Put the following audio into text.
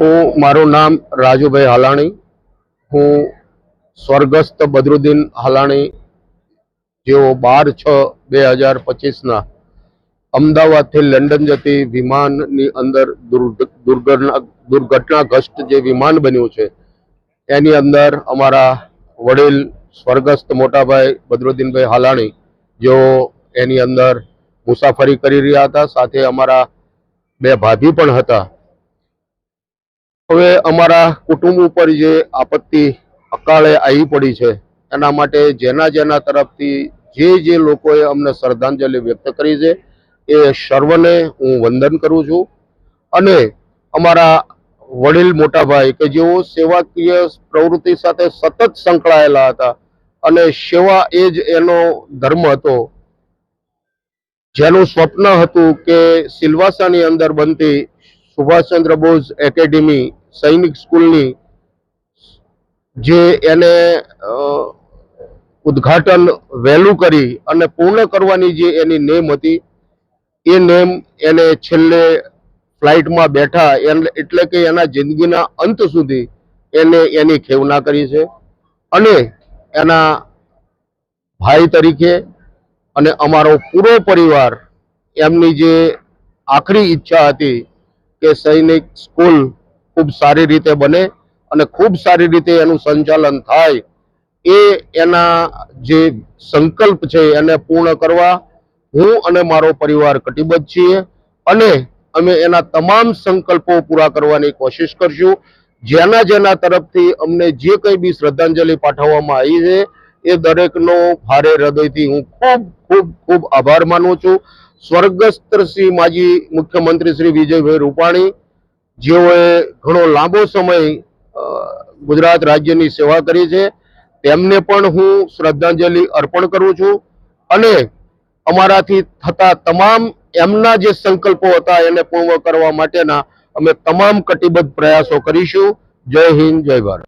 હું, મારું નામ રાજુભાઈ હાલાણી. હું સ્વર્ગસ્થ બદરુદ્દીન હાલાણી, જેઓ બાર છ બે હજાર પચીસના અમદાવાદથી લંડન જતી વિમાનની અંદર દુર્ઘ- દુર્ઘટના, દુર્ઘટનાગ્રસ્ત જે વિમાન બન્યું છે, એની અંદર અમારા વડીલ સ્વર્ગસ્થ મોટાભાઈ બદરુદ્દીનભાઈ હાલાણી, જેઓ એની અંદર મુસાફરી કરી રહ્યા હતા, સાથે અમારા બે ભાભી પણ હતા. હવે અમારા કુટુંબ ઉપર જે આપત્તિ અકાળે આવી પડી છે, એના માટે જેના જેના તરફથી જે જે લોકોએ અમને શ્રદ્ધાંજલિ વ્યક્ત કરી છે, એ સર્વને હું વંદન કરું છું. અને અમારા વડીલ મોટાભાઈ કે જેઓ સેવાકીય પ્રવૃત્તિ સાથે સતત સંકળાયેલા હતા, અને સેવા એ જ એનો ધર્મ હતો જેનું સ્વપ્ન હતું કે સિલવાસાની અંદર બનતી સુભાષચંદ્ર બોઝ એકેડેમી સૈનિક સ્કૂલની જે એને ઉદ્ઘાટન વહેલું કરી અને પૂર્ણ કરવાની જે એની નેમ હતી, એ નેમ એને છેલ્લે ફ્લાઇટમાં બેઠા એટલે કે એના જિંદગીના અંત સુધી એને એની ખેવના કરી છે. અને એના ભાઈ તરીકે અને અમારો પૂરો પરિવાર એમની જે આખરી ઈચ્છા હતી કે સૈનિક સ્કૂલ ખૂબ સારી રીતે બને અને ખૂબ સારી રીતે એનું સંચાલન થાય, એ એના જે સંકલ્પ છે એને પૂર્ણ કરવા હું અને મારો પરિવાર કટિબદ્ધ છીએ અને અમે એના તમામ સંકલ્પો પૂરા કરવાની કોશિશ કરશું. જેના જેના તરફથી અમને જે કંઈ બી શ્રદ્ધાંજલિ પાઠવવામાં આવી છે એ દરેકનો ભારે હૃદયથી હું ખૂબ ખૂબ ખૂબ આભાર માનું છું. સ્વર્ગસ્થ શ્રી માજી મુખ્યમંત્રી શ્રી વિજયભાઈ રૂપાણી, જેઓએ ઘણો લાંબો સમય ગુજરાત રાજ્યની સેવા કરી છે, તેમને પણ હું શ્રદ્ધાંજલિ અર્પણ કરું છું અને અમારાથી થતા તમામ એમના જે સંકલ્પો હતા એને પૂર્ણ કરવા માટેના અમે તમામ કટિબદ્ધ પ્રયાસો કરીશું. જય હિન્દ, જય ભારત.